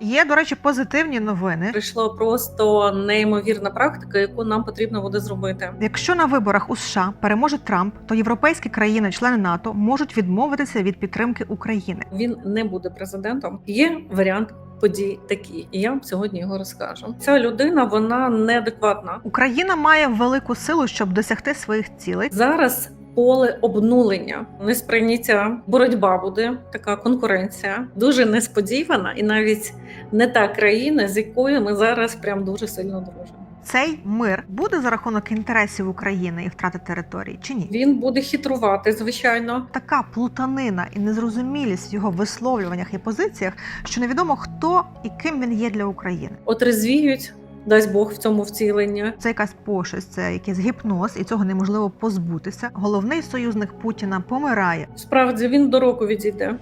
Є, до речі, позитивні новини. Прийшла просто неймовірна практика, яку нам потрібно буде зробити. Якщо на виборах у США переможе Трамп, то європейські країни, члени НАТО, можуть відмовитися від підтримки України. Він не буде президентом. Є варіант подій такі, і я вам сьогодні його розкажу. Ця людина вона неадекватна. Україна має велику силу, щоб досягти своїх цілей. Зараз поле обнулення, несприйняття, боротьба буде така конкуренція, дуже несподівана, і навіть не та країна, з якою ми зараз прям дуже сильно дружимо. Цей мир буде за рахунок інтересів України і втрати території чи ні? Він буде хитрувати, звичайно. Така плутанина і незрозумілість в його висловлюваннях і позиціях, що невідомо хто і ким він є для України. От розвіють, дасть Бог в цьому вцілення. Це якась пошесть, це якийсь гіпноз, і цього неможливо позбутися. Головний союзник Путіна помирає. Справді він до року відійде.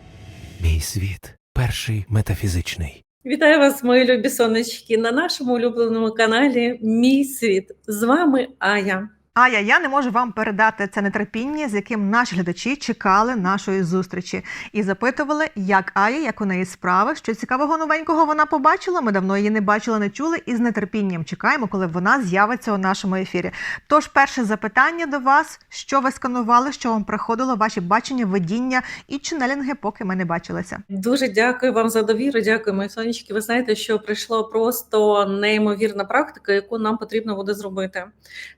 Мій світ перший метафізичний. Вітаю вас, мої любі сонечки, на нашому улюбленому каналі Мій світ. З вами Ая. Ая, я не можу вам передати це нетерпіння, з яким наші глядачі чекали нашої зустрічі і запитували, як Ая, як у неї справи, що цікавого новенького вона побачила. Ми давно її не бачили, не чули, і з нетерпінням чекаємо, коли вона з'явиться у нашому ефірі. Тож, перше запитання до вас: що ви сканували, що вам приходило, ваші бачення, видіння і ченелінги, поки ми не бачилися. Дуже дякую вам за довіру. Дякую, мої сонечки. Ви знаєте, що прийшла просто неймовірна практика, яку нам потрібно буде зробити.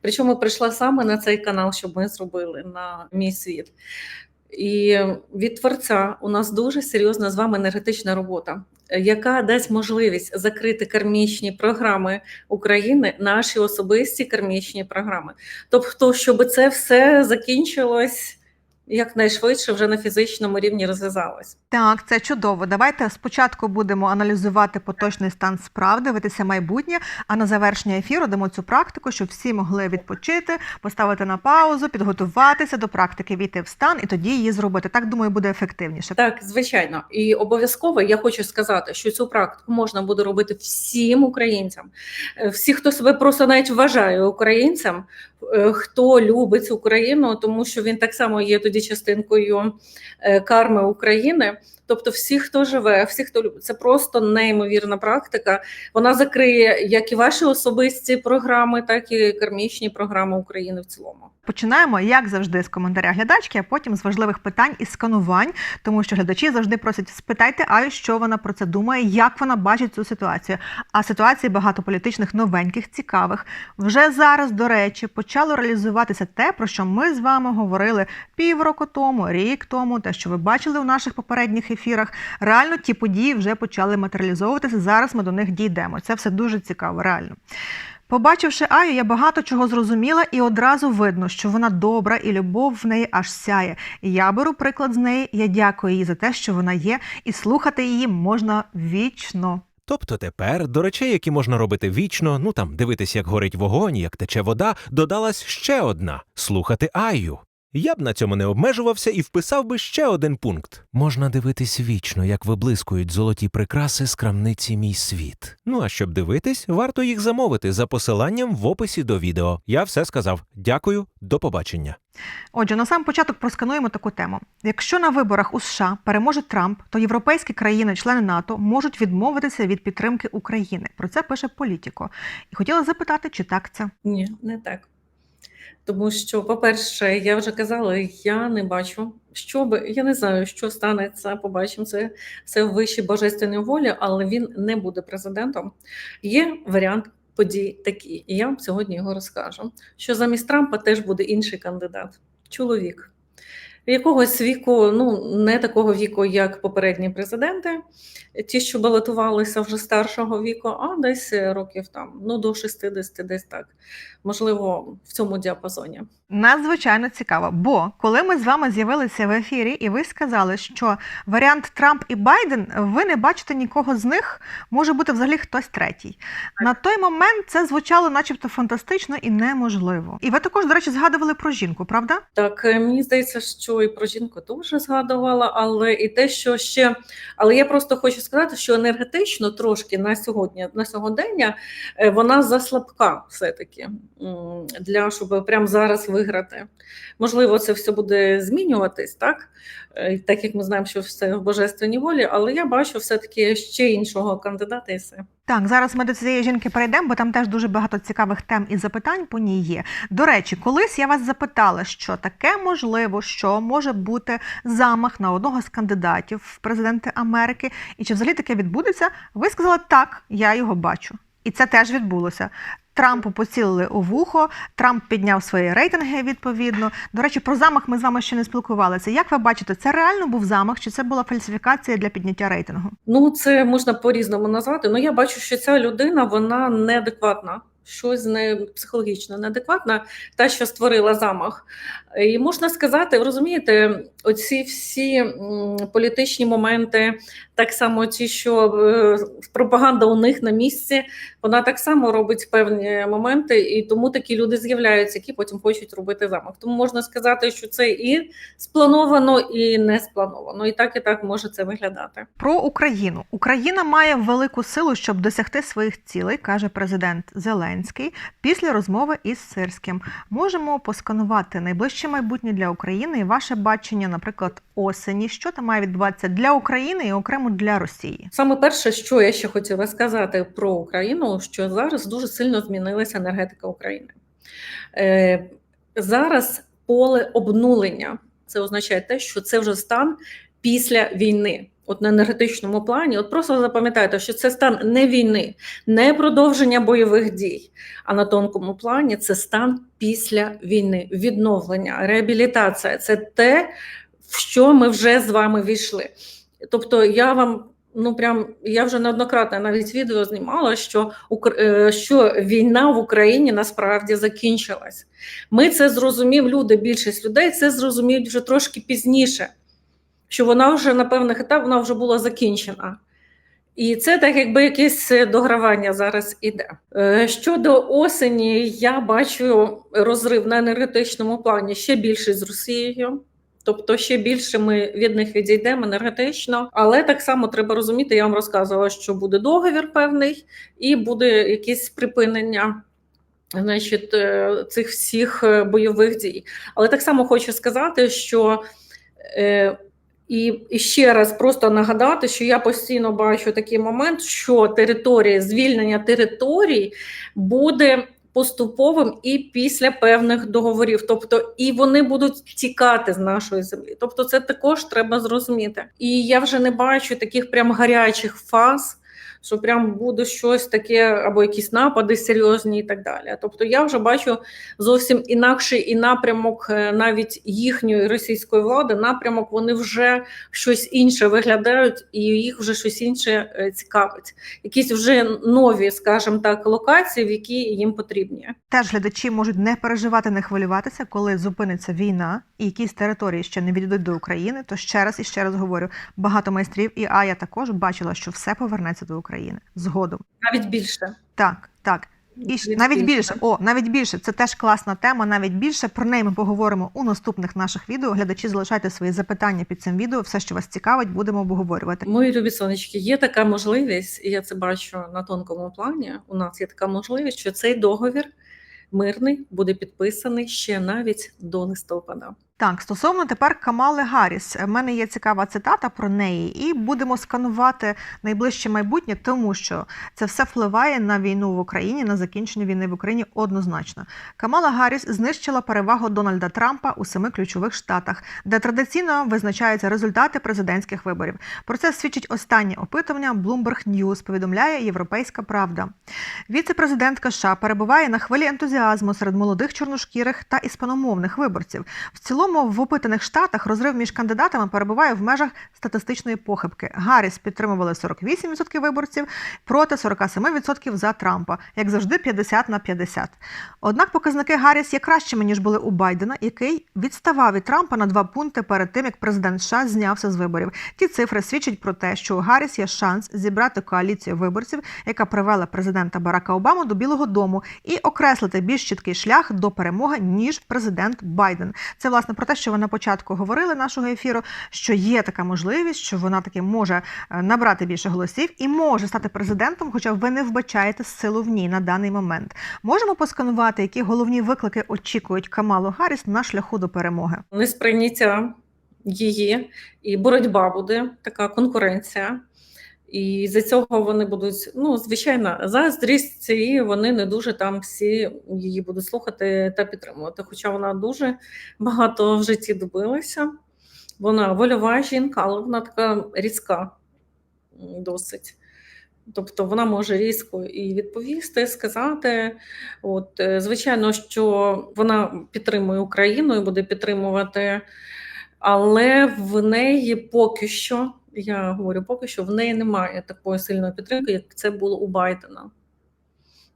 Причому прийшла саме на цей канал, щоб ми зробили на мій світ. І від творця у нас дуже серйозна з вами енергетична робота, яка дасть можливість закрити кармічні програми України, наші особисті кармічні програми. Тобто, щоб це все закінчилось якнайшвидше вже на фізичному рівні розв'язалось. Так, це чудово. Давайте спочатку будемо аналізувати поточний стан справ, дивитися майбутнє, а на завершення ефіру дамо цю практику, щоб всі могли відпочити, поставити на паузу, підготуватися до практики, війти в стан і тоді її зробити. Так думаю, буде ефективніше. Так, звичайно, і обов'язково я хочу сказати, що цю практику можна буде робити всім українцям, Е, всі, хто себе просто навіть вважає українцем, хто любить Україну, тому що він так само є тоді частинкою е, карми України. Тобто, всі, хто живе, всі, хто любить, це просто неймовірна практика. Вона закриє як і ваші особисті програми, так і кармічні програми України в цілому. Починаємо, як завжди, з коментаря глядачки, а потім з важливих питань і сканувань, тому що глядачі завжди просять спитайте, Аю, що вона про це думає, як вона бачить цю ситуацію. А ситуацій багато політичних, новеньких, цікавих. Вже зараз, до речі, почало реалізуватися те, про що ми з вами говорили півроку тому, рік тому, те, що ви бачили у наших попередніх. Реально ті події вже почали матеріалізовуватися. Зараз ми до них дійдемо. Це все дуже цікаво, реально. Побачивши Аю, я багато чого зрозуміла, і одразу видно, що вона добра і любов в неї аж сяє. Я беру приклад з неї. Я дякую їй за те, що вона є, і слухати її можна вічно. Тобто тепер до речей, які можна робити вічно, ну там дивитись, як горить вогонь, як тече вода, додалась ще одна слухати Аю. Я б на цьому не обмежувався і вписав би ще один пункт. Можна дивитись вічно, як виблискують золоті прикраси з крамниці мій світ. Ну а щоб дивитись, варто їх замовити за посиланням в описі до відео. Я все сказав. Дякую, до побачення. Отже, на сам початок проскануємо таку тему. Якщо на виборах у США переможе Трамп, то європейські країни, члени НАТО, можуть відмовитися від підтримки України. Про це пише Політіко. І хотіла запитати, чи так це. Ні, не так. Тому що, по-перше, я вже казала, я не бачу, що би я не знаю, що станеться. Побачимо це все в вищій божественній волі, але він не буде президентом. Є варіант подій такі, і я вам сьогодні його розкажу. Що замість Трампа теж буде інший кандидат, чоловік. Якогось віку, ну не такого віку, як попередні президенти, ті, що балотувалися вже старшого віку, а десь років там ну до 60, десь так. Можливо, в цьому діапазоні. Надзвичайно цікаво, бо коли ми з вами з'явилися в ефірі, і ви сказали, що варіант Трамп і Байден, ви не бачите нікого з них, може бути взагалі хтось третій. На той момент це звучало, начебто, фантастично і неможливо. І ви також, до речі, згадували про жінку, правда? Так, е, мені здається, що і про жінку теж згадувала, але і те, що ще. Але я просто хочу сказати, що енергетично трошки на сьогодні, на сьогодення, е, вона заслабка все-таки м, для щоб прямо зараз виграти. Можливо, це все буде змінюватись, так? Е, Так як ми знаємо, що все в божественній волі, але я бачу все-таки ще іншого кандидата і все. Так, зараз ми до цієї жінки перейдемо, бо там теж дуже багато цікавих тем і запитань по ній є. До речі, колись я вас запитала, що таке можливо, що може бути замах на одного з кандидатів в президенти Америки, і чи взагалі таке відбудеться? Ви сказали так, я його бачу. І це теж відбулося. Трампу поцілили у вухо, Трамп підняв свої рейтинги відповідно. До речі, про замах ми з вами ще не спілкувалися. Як ви бачите, це реально був замах, чи це була фальсифікація для підняття рейтингу? Ну, це можна по-різному назвати. Ну, я бачу, що ця людина вона неадекватна. Щось з нею психологічно неадекватна, та, що створила замах. І можна сказати, розумієте, оці всі політичні моменти, так само ті, що е, пропаганда у них на місці, вона так само робить певні моменти, і тому такі люди з'являються, які потім хочуть робити замах. Тому можна сказати, що це і сплановано, і не сплановано. І так, і так може це виглядати. Про Україну. Україна має велику силу, щоб досягти своїх цілей, каже президент Зеленський після розмови із Сирським. Можемо посканувати найближче майбутнє для України і ваше бачення, наприклад, осені. Що там має відбуватися для України і окремо для Росії? Саме перше, що я ще хотіла сказати про Україну, що зараз дуже сильно змінилася енергетика України. Е, зараз поле обнулення. Це означає те, що це вже стан після війни. От на енергетичному плані, от просто запам'ятайте, що це стан не війни, не продовження бойових дій, а на тонкому плані це стан після війни, відновлення, реабілітація це те, в що ми вже з вами війшли. Тобто, я вам ну прям я вже неоднократно навіть відео знімала, що е, що війна в Україні насправді закінчилась. Ми це зрозумів. Люди, більшість людей це зрозуміють вже трошки пізніше, що вона вже на певних етапах вона вже була закінчена. І це так, якби якесь е, догравання зараз іде. Е, Щодо осені, я бачу розрив на енергетичному плані ще більше з Росією. Тобто ще більше ми від них відійдемо енергетично, але так само треба розуміти. Я вам розказувала, що буде договір певний, і буде якесь припинення. Значить, е, цих всіх е, бойових дій. Але так само хочу сказати, що е, і, і ще раз просто нагадати, що я постійно бачу такий момент, що територія, звільнення територій буде поступовим і після певних договорів. Тобто, і вони будуть тікати з нашої землі. Тобто, це також треба зрозуміти. І я вже не бачу таких прям гарячих фаз. Що прям буде щось таке, або якісь напади серйозні і так далі. Тобто я вже бачу зовсім інакший і напрямок е, навіть їхньої російської влади. Напрямок вони вже щось інше виглядають, і їх вже щось інше е, цікавить. Якісь вже нові, скажімо так, локації, в які їм потрібні. Теж глядачі можуть не переживати, не хвилюватися, коли зупиниться війна і якісь території ще не відійдуть до України. То ще раз і ще раз говорю: багато майстрів і Ая також бачила, що все повернеться до України згодом. Навіть більше. Так, так. І Навіть навіть більше, о, навіть більше. Це теж класна тема. Навіть більше про неї ми поговоримо у наступних наших відео. Глядачі залишайте свої запитання під цим відео. Все, що вас цікавить, будемо обговорювати. Мої любі сонечки, є така можливість, і я це бачу на тонкому плані. У нас є така можливість, що цей договір мирний буде підписаний ще навіть до листопада. Так, стосовно тепер Камали Гарріс, в мене є цікава цитата про неї, і будемо сканувати найближче майбутнє, тому що це все впливає на війну в Україні, на закінчення війни в Україні однозначно. Камала Гарріс знищила перевагу Дональда Трампа у семи ключових штатах, де традиційно визначаються результати президентських виборів. Про це свідчить останнє опитування Bloomberg News, повідомляє Європейська Правда. Віце-президентка США перебуває на хвилі ентузіазму серед молодих чорношкірих та іспаномовних виборців. В цілому в опитаних штатах розрив між кандидатами перебуває в межах статистичної похибки. Гарріс підтримували 48% виборців проти 47% за Трампа, як завжди, 50 на 50. Однак показники Гарріс є кращими ніж були у Байдена, який відставав від Трампа на два пункти перед тим, як президент США знявся з виборів. Ті цифри свідчать про те, що у Гарріс є шанс зібрати коаліцію виборців, яка привела президента Барака Обаму до Білого Дому, і окреслити більш чіткий шлях до перемоги ніж президент Байден. Це власне про те, що ви на початку говорили нашого ефіру, що є така можливість, що вона таки може е, набрати більше голосів і може стати президентом, хоча ви не вбачаєте силу в ній на даний момент. Можемо посканувати, які головні виклики очікують Камалу Гарріс на шляху до перемоги. несприйняття її, і боротьба буде, така конкуренція. І за цього вони будуть, ну, звичайно, заздрість, і вони не дуже там всі її будуть слухати та підтримувати. Хоча вона дуже багато в житті добилася. Вона вольова жінка, але вона така різка досить. Тобто вона може різко і відповісти, сказати. От, е, звичайно, що вона підтримує Україну і буде підтримувати, але в неї поки що, я говорю, поки що в неї немає такої сильної підтримки, як це було у Байдена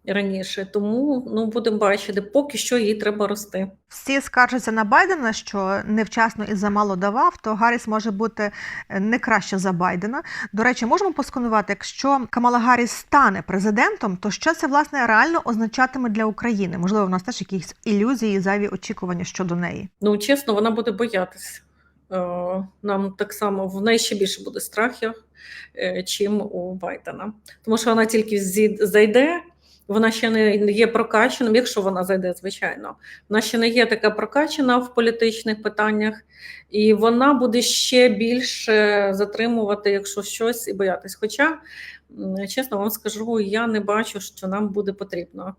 раніше. Тому ну, будемо бачити, поки що їй треба рости. Всі скаржаться на Байдена, що невчасно і замало давав, то Гарріс може бути е, не краще за Байдена. До речі, можемо посканувати, якщо Камала Гарріс стане президентом, то що це власне реально означатиме для України? Можливо, в нас теж якісь ілюзії, зайві очікування щодо неї. Ну, чесно, вона буде боятися. Е, Нам так само в неї ще більше буде страхів, е, чим у Байдена. Тому що вона тільки зайде, вона ще не є прокачаним, якщо вона зайде, звичайно. Вона ще не є така прокачана в політичних питаннях, і вона буде ще більше затримувати, якщо щось, і боятись. Хоча, чесно вам скажу, я не бачу, що нам буде потрібно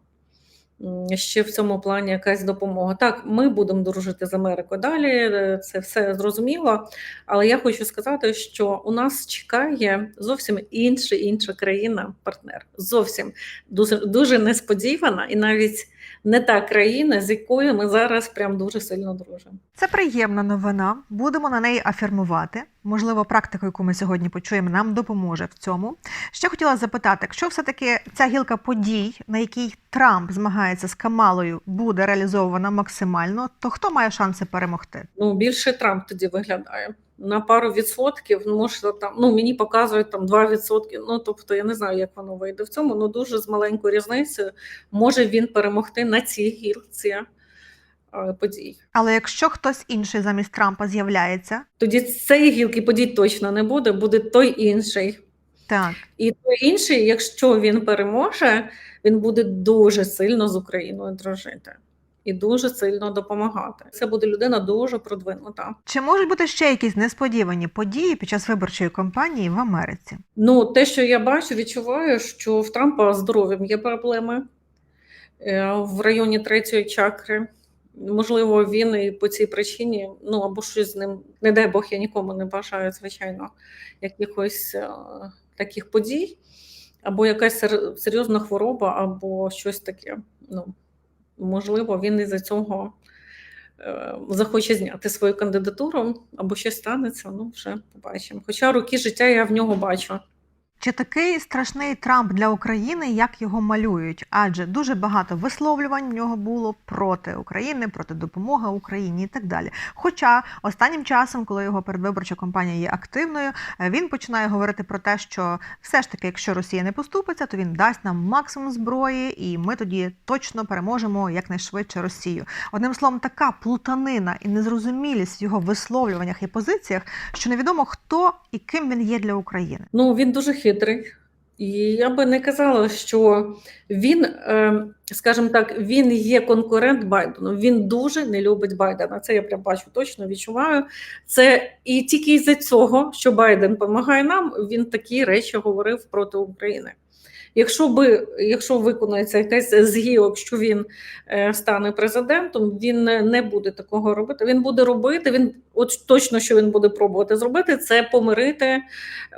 ще в цьому плані якась допомога. Так, ми будемо дружити з Америкою далі, е, це все зрозуміло. Але я хочу сказати, що у нас чекає зовсім інша інша країна, партнер. Зовсім дуже, дуже несподівана, і навіть не та країна, з якою ми зараз прям дуже сильно дружимо. Це приємна новина. Будемо на неї афірмувати. Можливо, практика, яку ми сьогодні почуємо, нам допоможе в цьому. Ще хотіла запитати, якщо все-таки ця гілка подій, на якій Трамп змагається з Камалою, буде реалізована максимально, то хто має шанси перемогти? Ну, більше Трамп тоді виглядає. На пару відсотків, ну, може, там, ну, мені показують там 2 відсотки. Ну, тобто, я не знаю, як воно вийде в цьому, ну дуже з маленькою різницею може він перемогти на цій гілці подій. Але якщо хтось інший замість Трампа з'являється, Тоді цієї гілки подій точно не буде, буде той інший. так І той інший, якщо він переможе, він буде дуже сильно з Україною дружити і дуже сильно допомагати. Це буде людина дуже продвинута. чи можуть бути ще якісь несподівані події під час виборчої кампанії в Америці? Ну, те, що я бачу, відчуваю, що в Трампа здоров'ям є проблеми е, в районі третьої чакри. Можливо, він і по цій причині, ну або щось з ним, не дай Бог, я нікому не бажаю, звичайно, якихось е, таких подій, або якась сер- серйозна хвороба, або щось таке. Ну, можливо, він із-за цього е, захоче зняти свою кандидатуру, або щось станеться, ну вже побачимо. Хоча роки життя я в нього бачу. Чи такий страшний Трамп для України, як його малюють? Адже дуже багато висловлювань в нього було проти України, проти допомоги Україні і так далі. Хоча останнім часом, коли його передвиборча кампанія є активною, е, він починає говорити про те, що все ж таки, якщо Росія не поступиться, то він дасть нам максимум зброї, і ми тоді точно переможемо якнайшвидше Росію. Одним словом, така плутанина і незрозумілість в його висловлюваннях і позиціях, що невідомо хто і ким він є для України. Ну, він дуже хитрий. І я би не казала, що він, е, скажімо так, він є конкурент Байдену. Він дуже не любить Байдена. Це я прям бачу точно, відчуваю. Це і тільки із-за цього, що Байден допомагає нам, він такі речі говорив проти України. Якщо би, якщо виконується якась з гілок, що він е, стане президентом, він не буде такого робити. Він буде робити. Він от точно, що він буде пробувати зробити, це помирити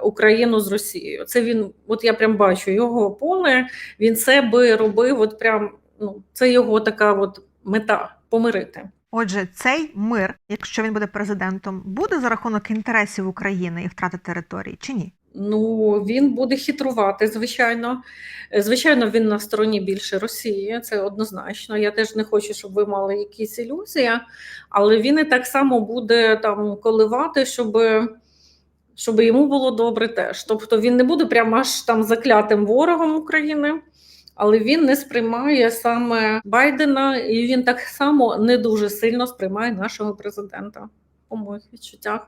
Україну з Росією. Це він, от я прям бачу його поле. Він це би робив. От прям ну це його така от мета помирити. Отже, цей мир, якщо він буде президентом, буде за рахунок інтересів України і втрати території чи ні? Ну він буде хитрувати, звичайно. Е, Звичайно, він на стороні більше Росії, це однозначно. Я теж не хочу, щоб ви мали якісь ілюзії, але він і так само буде там коливати, щоб, щоб йому було добре теж. Тобто він не буде прямо аж там заклятим ворогом України, Але він не сприймає саме Байдена, і він так само не дуже сильно сприймає нашого президента, по моїх відчуттях.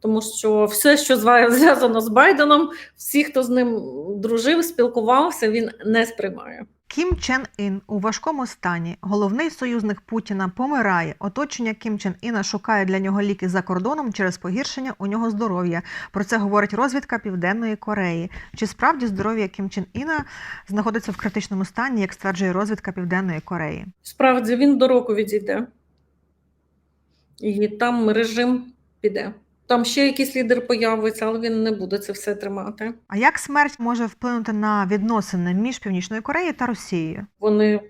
Тому що все, що зв'язано з Байденом, всі, хто з ним дружив, спілкувався, він не сприймає. Кім Чен Ін у важкому стані. Головний союзник Путіна помирає. Оточення Кім Чен Іна шукає для нього ліки за кордоном через погіршення у нього здоров'я. Про це говорить розвідка Південної Кореї. Чи справді здоров'я Кім Чен Іна знаходиться в критичному стані, як стверджує розвідка Південної Кореї? Справді він до року відійде. І там режим піде. Там ще якийсь лідер появиться, але він не буде це все тримати. А як смерть може вплинути на відносини між Північною Кореєю та Росією? Вони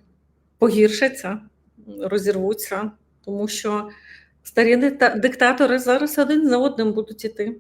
погіршаться, розірвуться, тому що старі диктатори зараз один за одним будуть іти.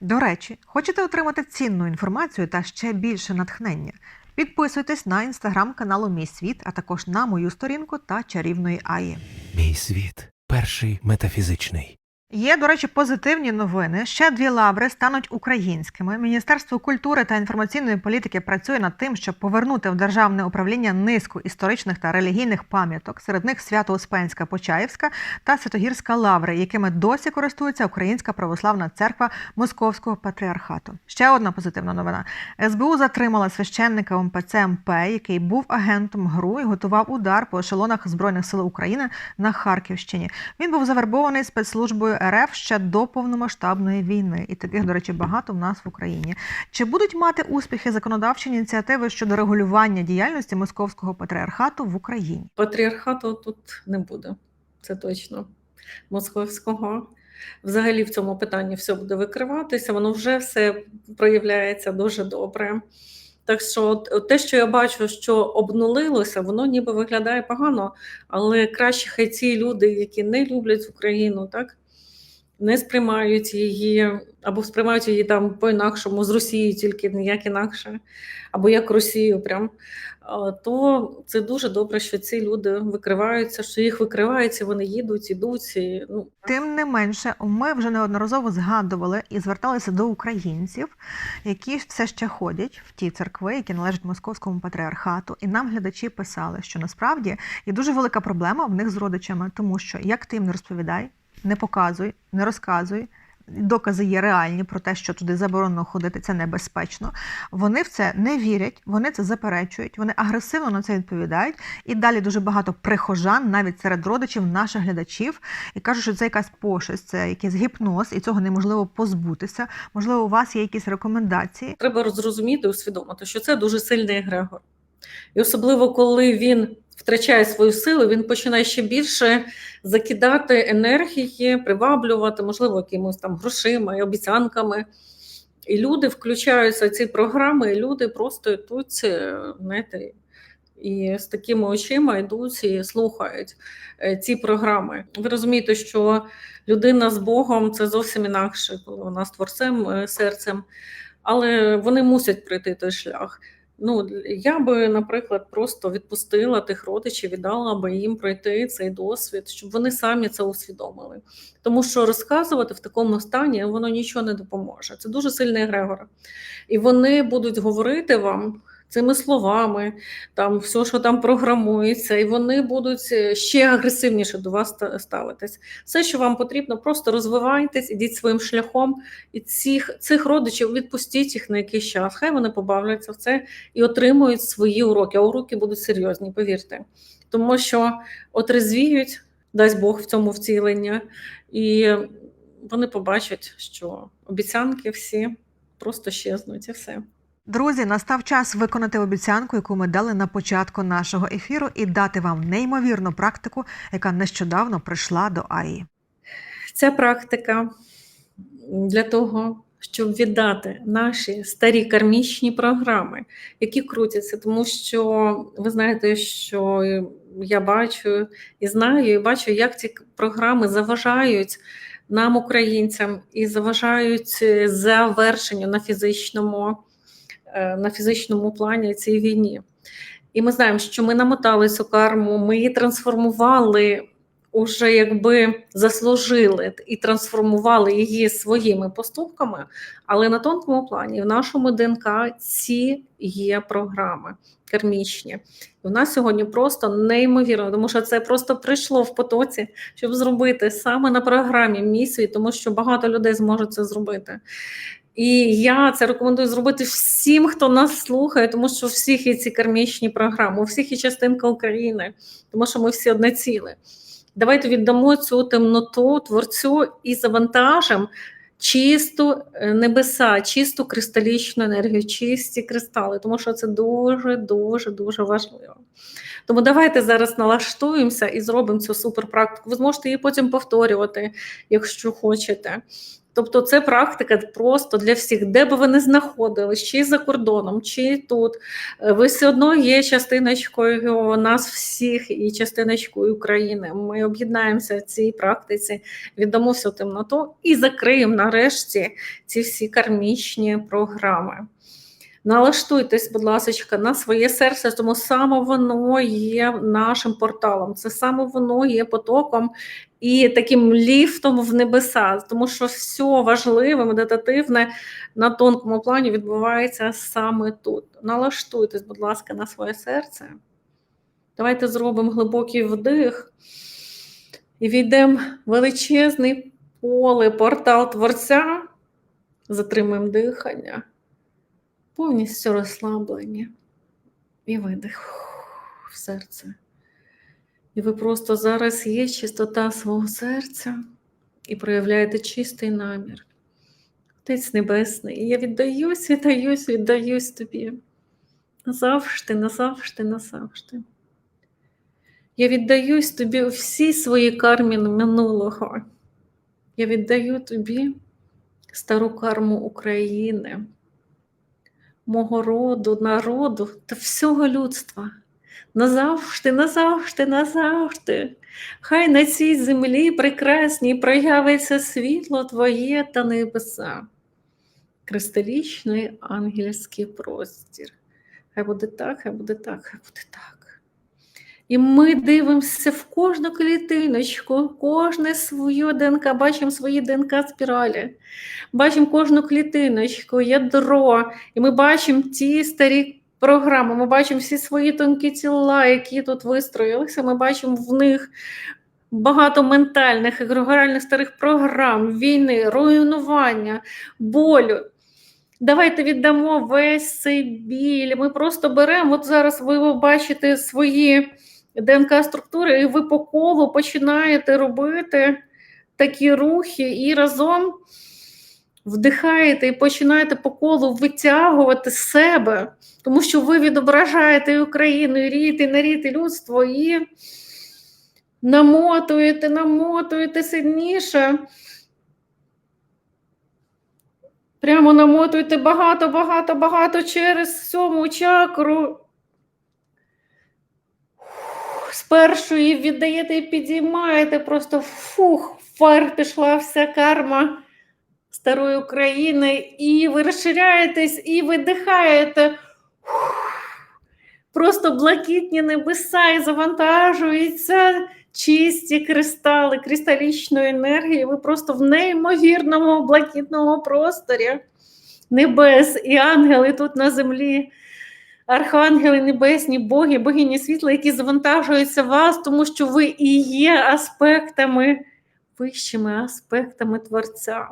До речі, хочете отримати цінну інформацію та ще більше натхнення? Підписуйтесь на інстаграм каналу Мій Світ, а також на мою сторінку та чарівної Аї. Мій світ перший метафізичний. Є, до речі, позитивні новини. Ще дві лаври стануть українськими. Міністерство культури та інформаційної політики працює над тим, щоб повернути в державне управління низку історичних та релігійних пам'яток. Серед них Свято-Успенська Почаївська та Святогірська лаври, якими досі користується Українська православна церква Московського патріархату. Ще одна позитивна новина: СБУ затримала священника МПЦ МП, який був агентом ГРУ і готував удар по ешелонах збройних сил України на Харківщині. Він був завербований спецслужбою РФ ще до повномасштабної війни, і таких, до речі, багато в нас в Україні. Чи будуть мати успіхи законодавчі ініціативи щодо регулювання діяльності московського патріархату в Україні? Патріархату тут не буде, це точно. Московського. Взагалі в цьому питанні все буде викриватися, воно вже все проявляється дуже добре. Так що, те, що я бачу, що обнулилося, воно ніби виглядає погано, але краще хай ці люди, які не люблять Україну, так не сприймають її, або сприймають її там по-інакшому з Росії, тільки ніяк інакше, або як Росію, прям то це дуже добре, що ці люди викриваються, що їх викриваються, вони їдуть, ідуть. І, ну, Тим не менше, ми вже неодноразово згадували і зверталися до українців, які все ще ходять в ті церкви, які належать московському патріархату. І нам глядачі писали, що насправді є дуже велика проблема в них з родичами, тому що як ти їм не розповідай, не показуй, не розказуй. Докази є реальні про те, що туди заборонено ходити, це небезпечно. Вони в це не вірять, вони це заперечують, вони агресивно на це відповідають. І далі дуже багато прихожан, навіть серед родичів, наших глядачів, і кажуть, що це якась пошесть, це якийсь гіпноз, і цього неможливо позбутися. Можливо, у вас є якісь рекомендації. треба зрозуміти, усвідомити, що це дуже сильний егрегор. І особливо, коли він втрачає свою силу, він починає ще більше закидати енергії, приваблювати, можливо, якимось там грошима і обіцянками. І люди включаються в ці програми, і люди просто йдуть, е, знаєте, і з такими очима йдуть і слухають е, ці програми. Ви розумієте, що людина з Богом це зовсім інакше, коли вона з творцем е, серцем, але вони мусять пройти той шлях. Ну, я би, наприклад, просто відпустила тих родичів, віддала би їм пройти цей досвід, щоб вони самі це усвідомили. Тому що розказувати в такому стані воно нічого не допоможе. Це дуже сильний егрегор. І вони будуть говорити вам цими словами, там все, що там програмується, і вони будуть е, ще агресивніше до вас ставитись. Все, що вам потрібно, просто розвивайтесь, ідіть своїм шляхом, і цих, цих родичів відпустіть їх на якийсь час. Хай вони побавляться в це і отримують свої уроки. А уроки будуть серйозні, повірте. Тому що от резвіють, дасть Бог в цьому втілення, і вони побачать, що обіцянки всі просто щезнуть і все. Друзі, настав час виконати обіцянку, яку ми дали на початку нашого ефіру, і дати вам неймовірну практику, яка нещодавно прийшла до АІ. Ця практика для того, щоб віддати наші старі кармічні програми, які крутяться, тому що ви знаєте, що я бачу і знаю, і бачу, як ці програми заважають нам, українцям, і заважають завершенню на фізичному, на фізичному плані цій війні. І ми знаємо, що ми намотали цю карму, ми її трансформували уже якби заслужили і трансформували її своїми поступками, але на тонкому плані в нашому ДНК ці є програми кармічні. І в нас сьогодні просто неймовірно, тому що це просто прийшло в потоці, щоб зробити саме на програмі місії, тому що багато людей зможуть це зробити. І я це рекомендую зробити всім, хто нас слухає, тому що у всіх є ці кармічні програми, у всіх є частинка України, тому що ми всі одне ціле. Давайте віддамо цю темноту творцю і завантажимо чисту е, небеса, чисту кристалічну енергію, чисті кристали, тому що це дуже, дуже, дуже важливо. Тому давайте зараз налаштуємося і зробимо цю суперпрактику. Ви зможете її потім повторювати, якщо хочете. Тобто це практика просто для всіх, де би ви не знаходились, чи за кордоном, чи тут. Е, Ви все одно є частиночкою нас всіх і частиночкою України. Ми об'єднаємося в цій практиці, віддамо всю темноту і закриємо нарешті ці всі кармічні програми. Налаштуйтесь, будь ласка, на своє серце, тому саме воно є нашим порталом, це саме воно є потоком і таким ліфтом в небеса, тому що все важливе, медитативне на тонкому плані відбувається саме тут. Налаштуйтесь, будь ласка, на своє серце. Давайте зробимо глибокий вдих і війдемо в величезний поле, портал Творця, затримуємо дихання повністю розслаблені. І видих в серце. І ви просто зараз є чистота свого серця і проявляєте чистий намір. Отець Небесний, я віддаюсь, віддаюсь, віддаюсь тобі. Назавжди, назавжди, назавжди. Я віддаюсь тобі у всій своїй кармі минулого. Я віддаю тобі стару карму України мого роду, народу та всього людства. Назавжди, назавжди, назавжди. Хай на цій землі прекрасній проявиться світло Твоє та небеса, кристалічний ангельський простір. Хай буде так, хай буде так, хай буде так. І ми дивимося в кожну клітиночку, кожне свою ДНК, бачимо свої ДНК спіралі, бачимо кожну клітиночку, ядро, і ми бачимо ті старі програми, ми бачимо всі свої тонкі тіла, які тут вистроїлися. Ми бачимо в них багато ментальних, егрегоральних старих програм, війни, руйнування, болю. Давайте віддамо весь цей біль. Ми просто беремо. От зараз ви бачите свої ДНК-структури, і ви по колу починаєте робити такі рухи і разом вдихаєте і починаєте по колу витягувати з себе, тому що ви відображаєте і Україну, і рід, і нарід, і людство, і намотуєте, намотуєте сильніше. Прямо намотуєте багато, багато, багато через сьому чакру. З першої віддаєте і підіймаєте, просто фух, фар пішла вся карма старої України, і ви розширяєтесь, і видихаєте. Просто блакитні небеса і завантажуються чисті кристали, кристалічної енергії. Ви просто в неймовірному блакитному просторі небес і ангели тут на землі. Архангели небесні, боги, богині світла, які завантажуються вас, тому що ви і є аспектами, вищими аспектами Творця.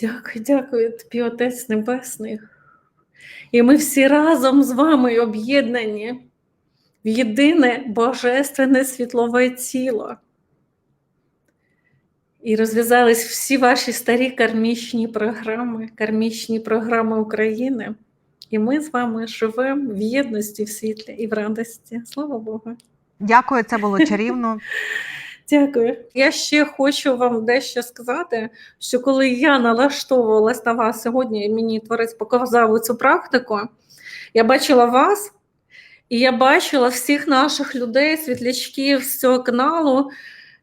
Дякую, дякую тобі, Отець Небесний. І ми всі разом з вами об'єднані в єдине божественне світлове тіло. І розв'язались всі ваші старі кармічні програми, кармічні програми України. І ми з вами живемо в єдності, в світлі і в радості. Слава Богу. Дякую, це було чарівно. Дякую. Я ще хочу вам дещо сказати, що коли я налаштовувалась на вас сьогодні, і мені творець показав цю практику, я бачила вас, і я бачила всіх наших людей, світлячків з цього каналу,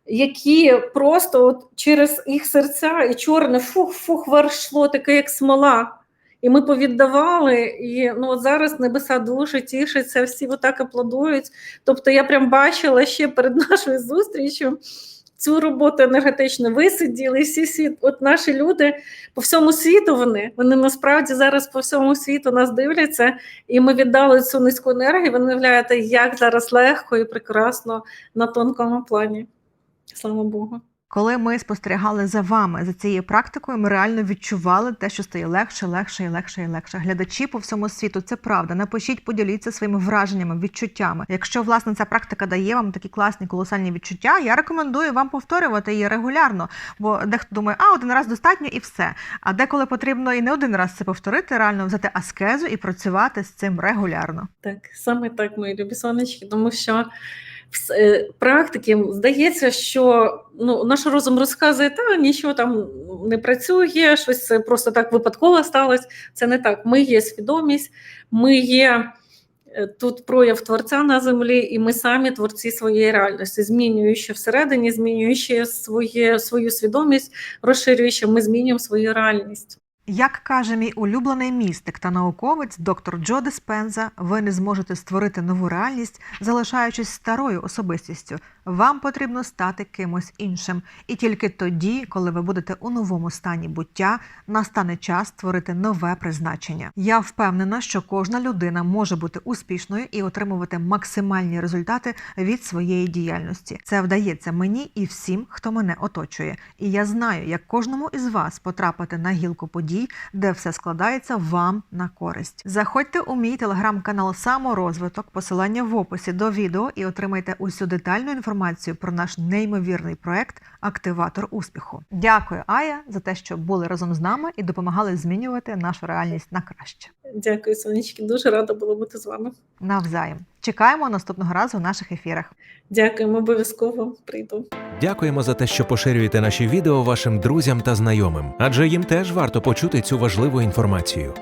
які просто от через їх серця і чорне фух-фух вершло, таке як смола. І і ми повіддавали. І ну от зараз небеса дуже тішаться, всі отак аплодують. Тобто, я прям бачила ще перед нашою зустрічю. Цю роботу енергетично висиділи, всі світ, от наші люди по всьому світу вони, вони насправді зараз по всьому світу нас дивляться, і ми віддали цю низьку енергію. Ви уявляєте, як зараз легко і прекрасно на тонкому плані. Слава Богу. Коли ми спостерігали за вами за цією практикою, ми реально відчували те, що стає легше, легше і легше і легше. Глядачі по всьому світу, це правда. Напишіть, поділіться своїми враженнями, відчуттями. Якщо власне ця практика дає вам такі класні колосальні відчуття, я рекомендую вам повторювати її регулярно. Бо дехто думає, а один раз достатньо і все. А деколи потрібно і не один раз це повторити, реально взяти аскезу і працювати з цим регулярно. Так, саме так, мої любі сонечки, тому що практики здається, що ну, наш розум розказує, та нічого там не працює, щось це просто так випадково сталося. Це не так. Ми є свідомість, ми є е, тут прояв творця на землі, і ми самі творці своєї реальності, змінюючи всередині, змінюючи своє, свою свідомість, розширюючи, ми змінюємо свою реальність. Як каже мій улюблений містик та науковець доктор Джо Диспенза, ви не зможете створити нову реальність, залишаючись старою особистістю. Вам потрібно стати кимось іншим. І тільки тоді, коли ви будете у новому стані буття, настане час створити нове призначення. Я впевнена, що кожна людина може бути успішною і отримувати максимальні результати від своєї діяльності. Це вдається мені і всім, хто мене оточує. І я знаю, як кожному із вас потрапити на гілку подій, де все складається вам на користь. Заходьте у мій телеграм-канал Саморозвиток, посилання в описі до відео і отримайте усю детальну інформацію про наш неймовірний проект Активатор успіху. Дякую, Ая, за те, що були разом з нами і допомагали змінювати нашу реальність на краще. Дякую, сонечки. Дуже рада була бути з вами. Навзаєм. Чекаємо наступного разу в наших ефірах. Дякуємо, обов'язково прийду. Дякуємо за те, що поширюєте наші відео вашим друзям та знайомим, адже їм теж варто почути цю важливу інформацію.